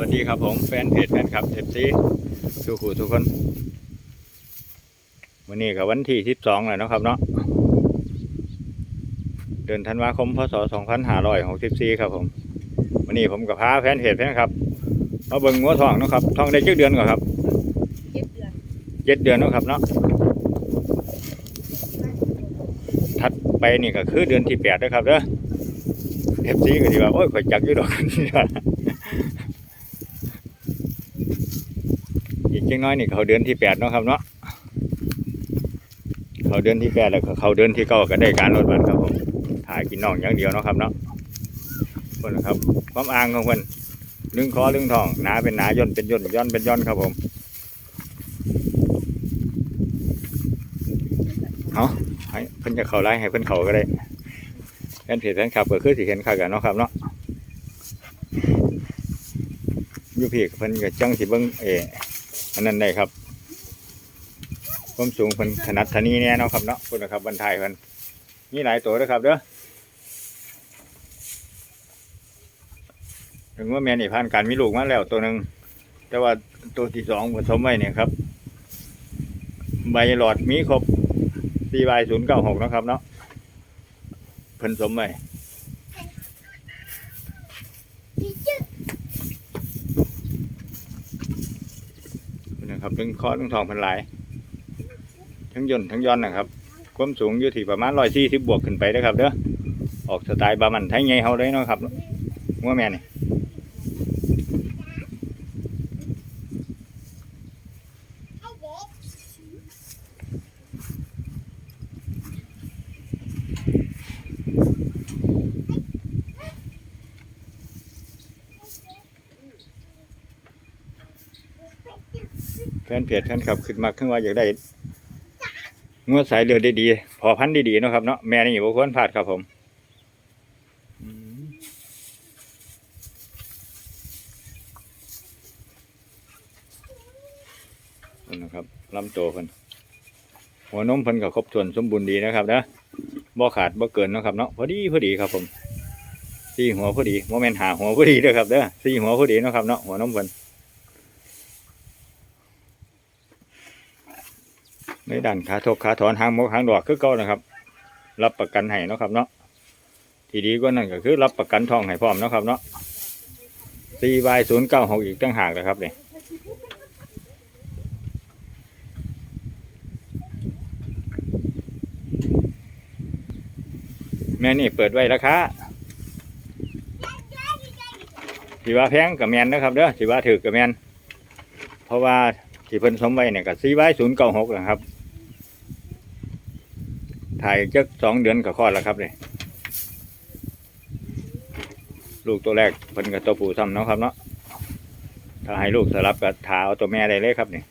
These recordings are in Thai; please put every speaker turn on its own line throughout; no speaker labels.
วัสดีครับผมแฟนเพจแฟนคลับเอฟซีทุกคู่ทุกคนวันนี้กับวันที่สิบสองแล้วเนาะครับเนาะเดือนธันวาคมพศสองพันห้าร้อยหกสิบสี่ครับผมวันนี้ผมกับพาแฟนเพจแฟนคลับมาเบิ่งงัวทองเนาะครับทองได้เจ็ดเดือนก่อนครับ
เจ็ดเดือน
เจ็ดเดือนเนาะครับเนาะถัดไปนี่ก็คือเดือนที่แปดนะครับเด้อเอฟซีก็ดีว่าโอ้ยข่อยจักอยู่ดอก อีก จังน้อยนี่เขาเดือนที่แปดเนาะครับเนาะเขาเดือนที่แปดแล้วเขาเดือนที่เก้าก็ได้การลดบัตรครับผมถ่ายกินน่องอย่างเดียวเนาะครับเนาะคนนะครับความอ่างของคนลึงคอลึงทองหนาเป็นหนาย่นเป็นย่นย่อนเป็นย่นครับผมเอาให้เพิ่นจะเขาไล่ให้เพิ่นเขาก็ได้แฟนเพจแฟนคลับก็คือสิเห็นข่าวกันเนาะครับเนาะยูพี่เพิ่นก็จังสิเบิ่งเอ อันนั้นได้ครับความสูงเป็นขนาดทานีเนี่ยเนาะครับเนาะคุณนะครับบรรทายมันมีหลายตัวด้วยครับเด้อถึงว่าแม่นี่ผ่านการมีลูกมาแล้วตัวหนึ่งแต่ว่าตัวที่สองผสมไว้เนี่ยครับ ใบหลอดมีครบสี่ใบศูนย์เก้าหกนะครับเนาะเพิ่นสมไว้ นะครับถึงคอถึงทองเพันหลาย ทั้งยนทั้งย้อนนะครับ ความสูงอยู่ที่ประมาณร้อยสี่สิบบวกขึ้นไปนะครับเด้อออกสไตล์บามันไทยไงเฮาเลยเนาะครับว่าแม่นี่ นเพจแฟนคลับขึ้นมาขึ้นว่าอยากได้งวดสายเลือดดีๆพอพันธุ์ดีๆนะครับเนาะแม่นี่บ่ควรพลาดครับผมนี่นะครับลำโตเพิ่นหัวนมเพิ่นก็ครบถ้วนสมบูรณ์ดีนะครับนะบ่ขาดบ่เกินนะครับเนาะพอดีพอดีครับผมสี่หัวพอดีโมเมนหาหัวพอดีเด้อครับเด้อสี่หัวพอดีนะครับเนาะหัวนมเพิ่น ในด้านขาทกขาถอนหางมกหางดอกคือเก่านะครับ รับประกันให้นะครับเนาะที่ดีกว่านั้นก็คือรับประกันทองให้พร้อมนะครับเนาะสี่ใบศูนย์เก้าหกอีกตั้งหากเลยครับเนี่ยแม่นี่เปิดไว้ราคาที่ว่าแพงกับแมนนะครับเด้อที่ว่าถือกับแมนเพราะว่าที่เพิ่นสมไว้เนี่ยก็สี่ใบศูนย์เก้าหกนะครับ ถ่ายจักสองเดือนกับคลอดแล้วครับเนี่ยลูกตัวแรกเพิ่นกับตัวผู้ซ้ำเนาะครับเนาะถ้าให้ลูกสลับกับถาเอาตัวแม่ได้เลยครับเนี่ย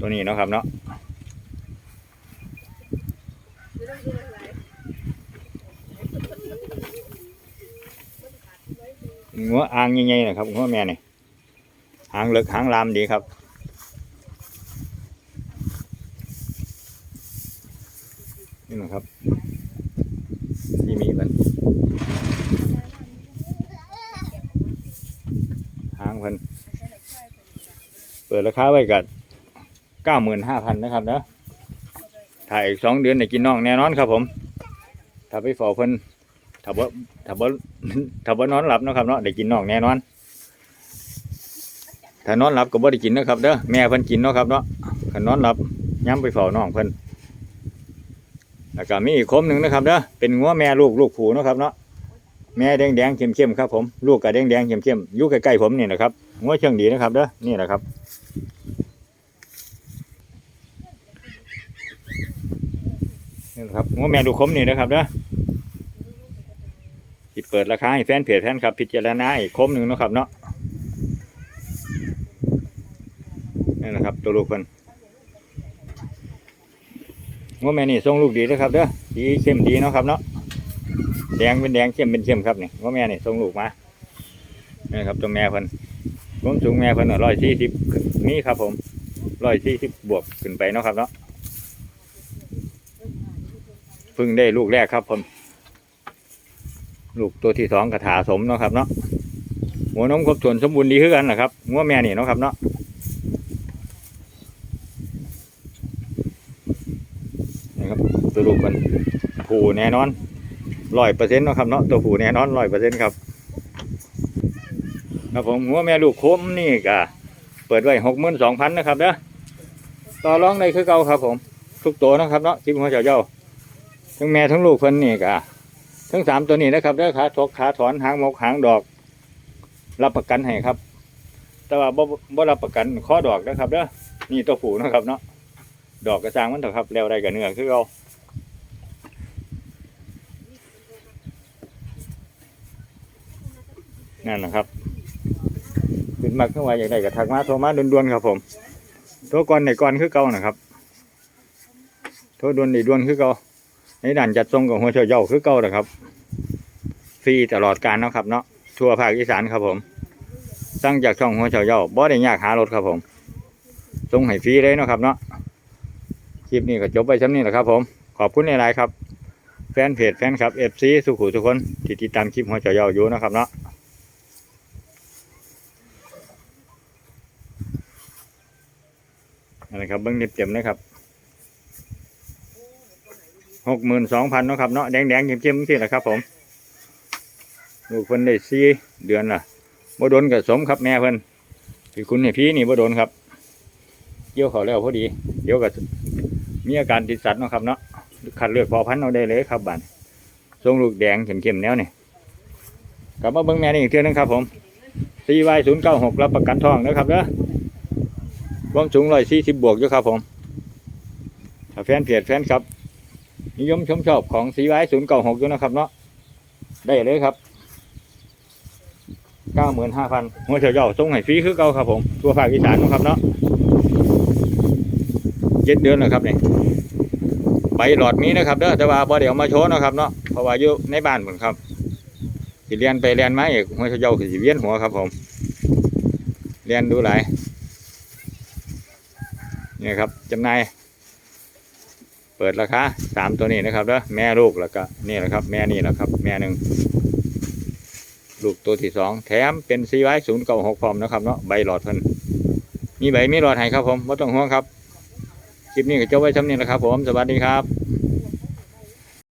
ตัวนี้เนาะครับเนาะ
ง้องดูอะไร
งัวอ่างใหญ่ๆนะครับงัวแม่เนี่ยหางเลิกหางลามดีครับ นี่นะครับ ที่มีมันหางพิ่นเปิดราคาไว้กับเก้าหมื่นห้าพันนะครับเนาะถ่ายอีกสองเดือนได้กินน่องแน่นอนครับผมถ้าไปฝ่อเพิ่นถ้าบ่ถ้าบ่ถ้าบ่นอนหลับนะครับเนาะได้กินน่องแน่นอนถ้านอนหลับก็บ่ได้กินนะครับเด้อแม่เพิ่นกินเนาะครับเนาะถ้านอนหลับย้ำไปเฝ้าน้องเพิ่น แล้วก็มีอีกคมหนึ่งนะครับเด้อเป็นงัวแม่ลูกลูกผูนะครับเนาะแม่แดงแดงเข้มเข้มครับผมลูกก็แดงแดงเข้มเข้มอยู่ใกล้ๆผมนี่นะครับงัวเชิงดีนะครับเด้อนี่แหละครับนี่แหละครับงัวแม่ลูกคมนี่นะครับเด้อสิเปิดราคาให้แฟนเพจแฟนครับ พิจารณาอีกคมหนึ่งนะครับเนาะนี่นะครับตัวลูกเพิ่ นว่าแม่นี่ทรงลูกดีนะครับเด้อสีเข้มดีเนาะครับเนาะแดงเป็นแดงเข้มเป็นเข้มครับนี่ว่าแม่นี่ทรงลูกมานี่ครับตัวแม่เพิ่นผมสูงแม่เพิ่นร้อยสี่สิบนี่ครับผมร้อยสี่สิบบวกขึ้นไปเนาะครับเนาะเพิ่งได้ลูกแรกครับผมลูกตัวที่สองกระถาสมเนาะครับเนาะหัวนมครบถ้วนสมบูรณ์ดีคือกันนะครับงัวแม่นี่เนาะครับเนาะนี่ครับ ตัวลูกมันผูแน่นอนร้อยเปอร์เซ็นต์นะครับเนาะตัวผูแน่นอนร้อยเปอร์เซ็นต์ครับครับผมงัวแม่ลูกโคมนี่ก็เปิดไว้หกหมื่นสองพันนะครับเด้อต่อรองได้คือเก่าครับผม ทุกตัวนะครับเนาะที่หัวเจ้าเจ้าทั้งแม่ทั้งลูกเพิ่นนี่ก็ทั้งสามตัวนี้นะครับเด้อขาทกขาถอนหางมกหางดอก รับประกันให้ครับ แต่ว่าบ่บ่รับประกันข้อดอกนะครับเด้อนี่ตัวผูนะครับเนาะดอกกระจางมันเถอะครับแล้วได้กับเนื้อคือเรา นั่นนะครับขึ้นมาขึ้นมาอย่างไรก็ทักมาโทรมาด่วนๆครับผมโทรก่อนในก่อนคือเก่านะครับโทษดวนดีดวนคือเก่าในด่านจัดทรงกับหัวเฉยเย่าคือเก่านะครับฟรีตลอดการนะครับเนาะทั่วภาคอีสานครับผมสั่งจากช่องหัวเฉยเย่าบ่ได้ยากหารถครับผมส่งให้ฟรีเลยนะครับเนาะคลิปนี้ก็จบไปชั้นนี้แหละครับ ผม ขอบคุณในไลน์ครับ แฟนเพจแฟนครับเอฟซีสุขุทุกคนที่ติดตามคลิปหัวเฉยเย่าอยู่นะครับเนาะ นั่นแหละครับเบิ้งเต็มๆนะครับหกหมื่นสองพันนะครับเนาะแดงแดงๆเข้มๆที่แหละครับ ผมลูกเพิ่นได้สี่เดือนละบ่โดนกับสมครับแม่เพิ่นพี่คุณให้พี่นี่บ่โดนครับเกี่ยวเขาแล้วพอดี เดี๋ยวก็มีอาการติดสัตว์นะครับเนาะขัดเลือกพอพันเอาได้เลยครับบ้านทรงลูกแดงเข้มๆแนวนี่กลับมาเบิ่งแม่นี่อีกเทื่อนึงครับ ผม CY ศูนย์เก้าหกรับประกันทองนะครับเด้อ ความสูงร้อยสี่สิบบวกอยู่ครับผมถ้าแฟนเพจแฟนครับ นิยมชมชอบของสีไว้ศูนย์เก้าหกด้วยนะครับเนาะได้เลยครับเก้าหมื่นห้าพันหัวเฉียวเจ้าส่งให้ฟรีคือเก่าครับผมตัวภาคอีสานนะครับเนาะเจ็ดเดือนแล้วครับเนี่ยใบหลอดมีนะครับเด้อแต่ว่าพอเดี๋ยวมาโชว์เนาะครับเนาะเพราะว่าอยู่ในบ้านผมครับสิเรียนไปเรียนมาอีกหัวเฉียวเจ้าคือสิเวียนหัวครับผมเรียนดูหลาย นี่ครับจำหนายเปิดราคาสามตัวนี้นะครับเด้อแม่ลูกแล้วก็นี่แหละครับ แม่นี่แหละครับ แม่หนึ่งลูกตัวที่สองแถมเป็นซีไว้ศูนย์เก้าหกพร้อมนะครับเนาะใบหลอดเพิ่นมีใบมีหลอดให้ครับผมไม่ต้องห่วงครับคลิปนี้ก็จบไว้ช่ำนี้แหละครับผมสวัสดีครับ